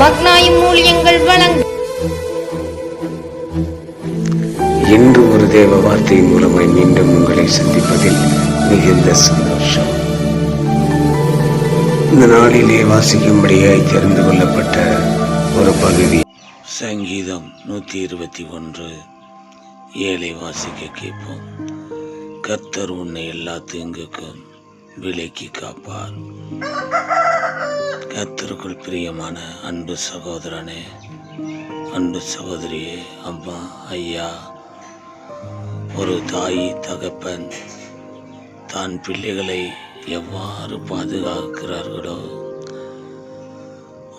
மக்னாயும் வழங்கும் இன்று ஒரு தேவ வார்த்தை மூலமாய் மீண்டும் உங்களை சந்திப்பதில் மிகுந்த சந்தோஷம். இந்த நாளிலே வாசிக்கும்படியாய் தெரிந்து கொள்ளப்பட்ட ஒரு பகுதி. சங்கீதம் நூத்தி இருபத்தி ஒன்று. ஏழை வாசிக்க கேட்போம். கர்த்தர் உன்னை எல்லா தீங்குக்கும் விலைக்கு காப்பார். கத்திற்குள் பிரியமான அன்பு சகோதரனே அன்பு சகோதரியே அம்மா ஐயா ஒரு தாய் தகப்பன் தான் பிள்ளைகளை எவ்வாறு பாதுகாக்கிறார்களோ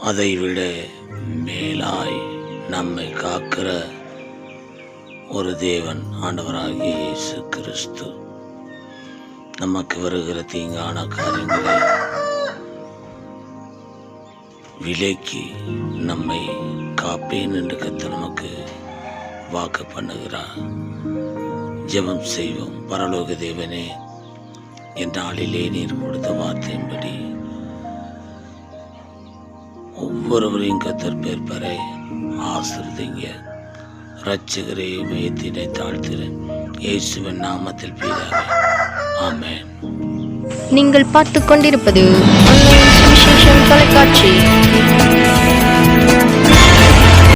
அதைவிட மேலாய் நம்மை காக்கிற ஒரு தேவன் ஆண்டவராகிய இயேசு கிறிஸ்து. நமக்கு வருகிற தீங்கான காரியங்களை விலைக்கு நம்மை காப்பேன் என்று கத்த நமக்கு வாக்கு பண்ணுகிறார். ஜெபம் செய்வோம். பரலோக தேவனே என் நாளிலே நீர் கொடுத்த வார்த்தையின்படி ஒவ்வொருவரையும் கத்தர் பேர்பரை பெற ஆசிர்வதிங்க. ரட்சகரே மையத்தினை தாழ்த்திறேன் இயேசுவின் நாமத்தில் பிதாவே. ஆமேன். நீங்கள் பார்த்து கொண்டிருப்பது Station Calcutta.